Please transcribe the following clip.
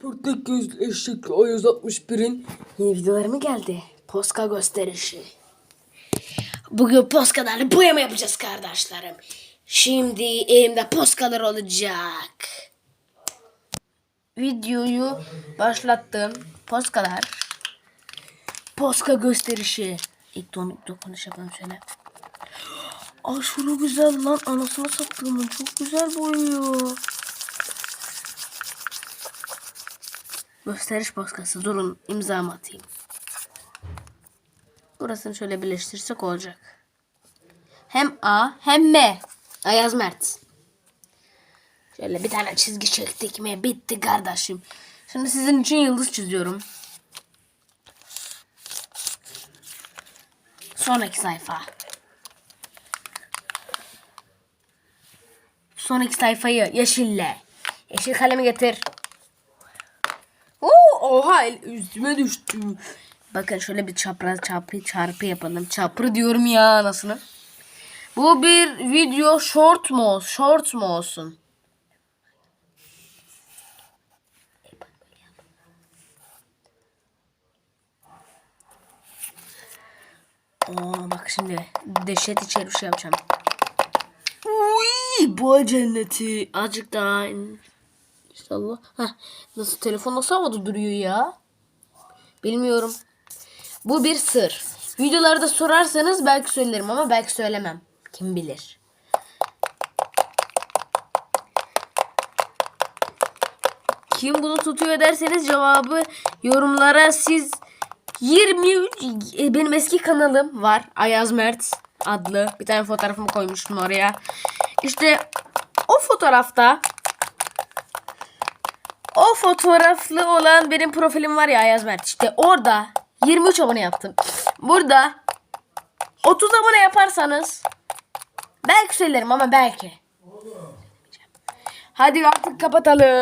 Pörtlek gözlü eşekli Ayaz 61'in yeni videoları mı geldi? Poska gösterişi. Bugün poskalarla boyama yapacağız kardeşlerim. Şimdi elimde poskalar olacak. Videoyu başlattım. Poskalar. Poska gösterişi. İlk don dokunuş yapalım şöyle. Aa şunu güzel lan. Anasını sattığımın çok güzel boyuyor. Gösteriş poskası. Durun imzamı atayım. Burasını şöyle birleştirsek olacak. Hem A hem M. Ayaz Mert. Şöyle bir tane çizgi çektik mi? Bitti kardeşim. Şimdi sizin için yıldız çiziyorum. Sonraki sayfa. Sonraki sayfayı yeşille. Yeşil kalemi getir. Oo, oha el üstüme düştü. Bakın şöyle bir çapraz çarpı çarpı yapalım. Çaprı diyorum ya anasını. Bu bir video short mu olsun? Short mu olsun? Oo, bak şimdi dehşet içeri bir şey yapacağım. Uy, boğa cenneti. Azıcık daha İnşallah. Heh, nasıl telefon nasıl havada duruyor ya? Bilmiyorum. Bu bir sır. Videolarda sorarsanız belki söylerim ama belki söylemem. Kim bilir. Kim bunu tutuyor derseniz cevabı yorumlara siz 23 e, benim eski kanalım var. Ayaz Mert adlı. Bir tane fotoğrafımı koymuştum oraya. İşte o fotoğrafta o fotoğraflı olan benim profilim var ya Ayaz Mert. İşte orada 23 abone yaptım. Burada 30 abone yaparsanız belki söylerim ama belki. Hadi artık kapatalım.